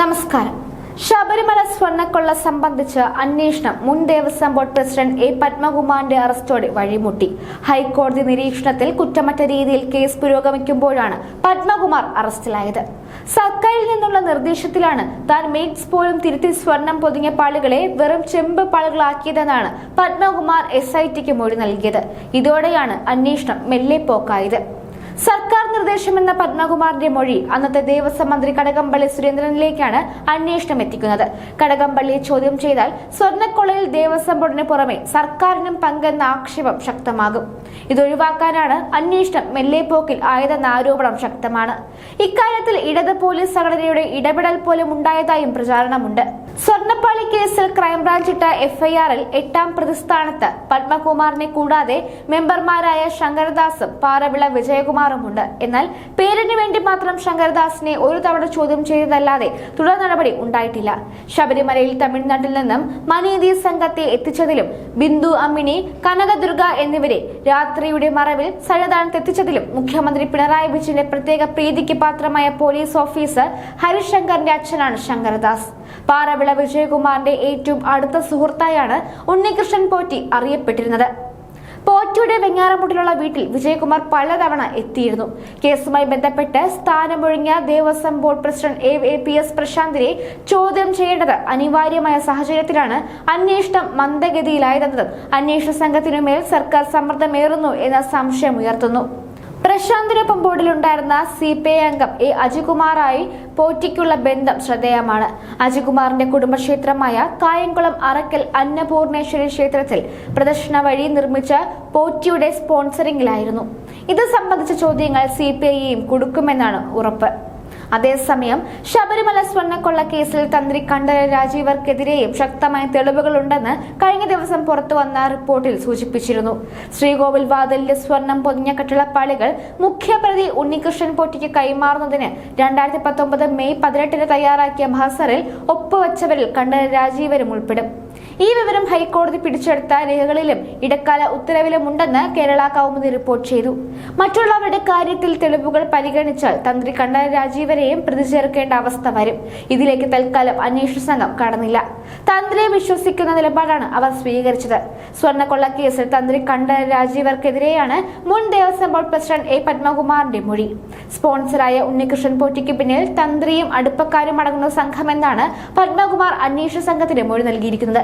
നമസ്കാരം. ശബരിമല സ്വർണക്കൊള്ള സംബന്ധിച്ച് അന്വേഷണം മുൻ ദേവസ്വം ബോർഡ് പ്രസിഡന്റ് എ പത്മകുമാറിന്റെ അറസ്റ്റോടെ വഴിമുട്ടി. ഹൈക്കോടതി നിരീക്ഷണത്തിൽ കുറ്റമറ്റ രീതിയിൽ കേസ് പുരോഗമിക്കുമ്പോഴാണ് പത്മകുമാർ അറസ്റ്റിലായത്. സർക്കാരിൽ നിന്നുള്ള നിർദ്ദേശത്തിലാണ് താൻ മേറ്റ്സ് പോലും തിരുത്തി സ്വർണം പൊതിഞ്ഞ പാളുകളെ വെറും ചെമ്പ് പാളുകളാക്കിയതെന്നാണ് പത്മകുമാർ എസ് ഐ ടിക്ക് മൊഴി നൽകിയത്. ഇതോടെയാണ് അന്വേഷണം മെല്ലെ പോക്കായത്. സർക്കാർ നിർദ്ദേശമെന്ന പത്മകുമാറിന്റെ മൊഴി അന്നത്തെ ദേവസ്വം മന്ത്രി കടകംപള്ളി സുരേന്ദ്രനിലേക്കാണ് അന്വേഷണം എത്തിക്കുന്നത്. കടകംപള്ളിയെ ചോദ്യം ചെയ്താൽ സ്വർണക്കൊള്ളയിൽ ദേവസ്വം ബോർഡിന് പുറമെ സർക്കാരിനും പങ്കെന്ന ആക്ഷേപം ശക്തമാകും. ഇതൊഴിവാക്കാനാണ് അന്വേഷണം മെല്ലെപ്പോക്കിൽ ആയതെന്ന ആരോപണം ശക്തമാണ്. ഇക്കാര്യത്തിൽ ഇടത് പോലീസ് സംഘടനയുടെ ഇടപെടൽ പോലും ഉണ്ടായതായും പ്രചാരണമുണ്ട്. സ്വർണപ്പാളി കേസിൽ ക്രൈംബ്രാഞ്ച് ഇട്ട എഫ്ഐആറിൽ എട്ടാം പ്രതിസ്ഥാനത്ത് പത്മകുമാറിനെ കൂടാതെ മെമ്പർമാരായ ശങ്കരദാസും പാറവിള വിജയകുമാറുമുണ്ട് എന്നാൽ പേരിന് വേണ്ടി മാത്രം ശങ്കരദാസിനെ ഒരു തവണ ചോദ്യം ചെയ്തതല്ലാതെ തുടർ നടപടി ഉണ്ടായിട്ടില്ല. ശബരിമലയിൽ തമിഴ്നാട്ടിൽ നിന്നും മനീതി സംഘത്തെ എത്തിച്ചതിലും ബിന്ദു അമ്മിണി കനകദുർഗ എന്നിവരെ രാത്രിയുടെ മറവിൽ സന്നിധാനത്ത് എത്തിച്ചതിലും മുഖ്യമന്ത്രി പിണറായി വിജയന്റെ പ്രത്യേക പ്രീതിക്ക് പാത്രമായ പോലീസ് ഓഫീസർ ഹരിശങ്കറിന്റെ അച്ഛനാണ് ശങ്കരദാസ്. പാറവിള വിജയകുമാറിന്റെ ഏറ്റവും അടുത്ത സുഹൃത്തായാണ് ഉണ്ണികൃഷ്ണൻ പോറ്റി അറിയപ്പെട്ടിരുന്നത്. പോറ്റിയുടെ വെങ്ങാറമുട്ടിലുള്ള വീട്ടിൽ വിജയകുമാർ പലതവണ എത്തിയിരുന്നു. കേസുമായി ബന്ധപ്പെട്ട് സ്ഥാനമൊഴിഞ്ഞ Devaswom board president A A P S പ്രശാന്തിനെ ചോദ്യം ചെയ്യേണ്ടത് അനിവാര്യമായ സാഹചര്യത്തിലാണ് അന്വേഷണം മന്ദഗതിയിലായതെന്നതും അന്വേഷണ സംഘത്തിനുമേൽ സർക്കാർ സമ്മർദ്ദമേറുന്നു എന്ന സംശയം ഉയർത്തുന്നു. പ്രശാന്തിനൊപ്പം ബോർഡിലുണ്ടായിരുന്ന സി പി ഐ അംഗം എ അജികുമാറായി പോറ്റിക്കുള്ള ബന്ധം ശ്രദ്ധേയമാണ്. അജികുമാറിന്റെ കുടുംബക്ഷേത്രമായ കായംകുളം അറക്കൽ അന്നപൂർണേശ്വരി ക്ഷേത്രത്തിൽ പ്രദർശന വഴി നിർമ്മിച്ച പോറ്റിയുടെ സ്പോൺസറിംഗിലായിരുന്നു. ഇത് സംബന്ധിച്ച ചോദ്യങ്ങൾ സി പി ഐയെയും കൊടുക്കുമെന്നാണ് ഉറപ്പ്. അതേസമയം ശബരിമല സ്വർണക്കൊള്ള കേസിൽ തന്ത്രി കണ്ഠര രാജീവർക്കെതിരെയും ശക്തമായ തെളിവുകളുണ്ടെന്ന് കഴിഞ്ഞ ദിവസം പുറത്തു വന്ന റിപ്പോർട്ടിൽ സൂചിപ്പിച്ചിരുന്നു. ശ്രീകോവിൽ വാതിലിന്റെ സ്വർണം പൊതിഞ്ഞ കട്ടിളപ്പാളികൾ മുഖ്യപ്രതി ഉണ്ണികൃഷ്ണൻ പൊട്ടിക്ക് കൈമാറുന്നതിന് രണ്ടായിരത്തി പത്തൊമ്പത് മെയ് പതിനെട്ടിന് തയ്യാറാക്കിയ മഹസറിൽ ഒപ്പുവച്ചവരിൽ കണ്ഠര രാജീവരും ഉൾപ്പെടും. ഈ വിവരം ഹൈക്കോടതി പിടിച്ചെടുത്ത രേഖകളിലും ഇടക്കാല ഉത്തരവിലുമുണ്ടെന്ന് കേരള കൗമുദി റിപ്പോർട്ട് ചെയ്തു. മറ്റുള്ളവരുടെ കാര്യത്തിൽ തെളിവുകൾ പരിഗണിച്ചാൽ തന്ത്രി കണ്ണൻ രാജീവരെയും പ്രതി ചേർക്കേണ്ട അവസ്ഥ വരും. ഇതിലേക്ക് തൽക്കാലം അന്വേഷണ സംഘം കടന്നില്ല. തന്ത്രിയെ വിശ്വസിക്കുന്ന നിലപാടാണ് അവർ സ്വീകരിച്ചത്. സ്വർണക്കൊള്ള കേസിൽ തന്ത്രി കണ്ഠൻ രാജീവർക്കെതിരെയാണ് മുൻ ദേവസ്വം ബോർഡ് പ്രസിഡന്റ് എ പത്മകുമാറിന്റെ മൊഴി. സ്പോൺസറായ ഉണ്ണികൃഷ്ണൻ പോറ്റിക്ക് പിന്നിൽ തന്ത്രിയും അടുപ്പക്കാരും അടങ്ങുന്ന സംഘമെന്നാണ് പത്മകുമാർ അന്വേഷണ സംഘത്തിന് മൊഴി നൽകിയിരിക്കുന്നത്.